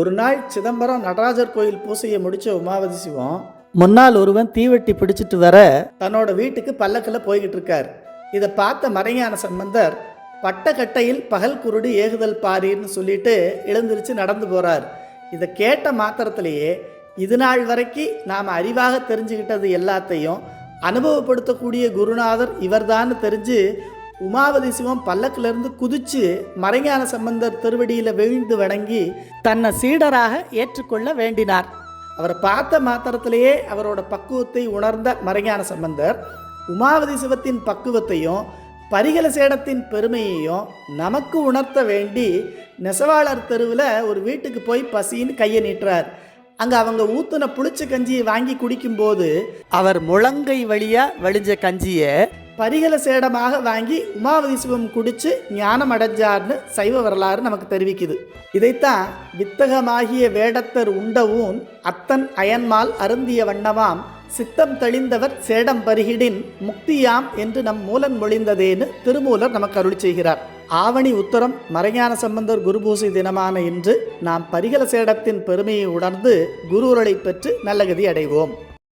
ஒரு நாள் சிதம்பரம் நடராஜர் கோயில் பூசையை முடிச்ச உமாவதி சிவம் முன்னால் ஒருவன் தீவெட்டி பிடிச்சிட்டு வர தன்னோட வீட்டுக்கு பல்லக்கில் போய்கிட்டு இருக்கார். இதை பார்த்த மறைஞான சம்பந்தர் பட்டக்கட்டையில் பகல் குருடு ஏகுதல் பாரின்னு சொல்லிட்டு எழுந்திருச்சு நடந்து போறார். இதை கேட்ட மாத்திரத்திலேயே இது நாள் வரைக்கும் நாம் அறிவாக தெரிஞ்சுக்கிட்டது எல்லாத்தையும் அனுபவப்படுத்தக்கூடிய குருநாதர் இவர்தான்னு தெரிஞ்சு உமாவதி சிவம் பல்லக்கிலிருந்து குதிச்சு மறைஞான சம்பந்தர் திருவடியில் விழுந்து வணங்கி தன்னை சீடராக ஏற்றுக்கொள்ள வேண்டினார். அவரை பார்த்த மாத்திரத்திலேயே அவரோட பக்குவத்தை உணர்ந்த மறைஞான சம்பந்தர் உமாவதி சிவத்தின் பக்குவத்தையும் பரிகல சேடத்தின் பெருமையையும் நமக்கு உணர்த்த வேண்டி நெசவாளர் தெருவில் ஒரு வீட்டுக்கு போய் பசின்னு கையை நீட்டுறார். அங்கே அவங்க ஊத்துன புளிச்ச கஞ்சியை வாங்கி குடிக்கும்போது அவர் முழங்கை வழியாக வழிஞ்ச கஞ்சியை பரிகல சேடமாக வாங்கி உமாவதி சிவம் குடித்து ஞானம் அடைஞ்சார்னு சைவ வரலாறு நமக்கு தெரிவிக்குது. இதைத்தான் வித்தகமாகிய வேடத்தர் உண்டவும் அத்தன் அயன்மால் அருந்திய வண்ணமாம் சித்தம் தெளிந்தவர் சேடம் பருகிடின் முக்தியாம் என்று நம் மூலன் மொழிந்ததேன்னு திருமூலர் நமக்கு அருள் செய்கிறார். ஆவணி உத்தரம் மறைஞான சம்பந்தர் குருபூசை தினமான இன்று நாம் பரிகல சேடத்தின் பெருமையை உணர்ந்து குருவருளை பெற்று நல்லகதி அடைவோம்.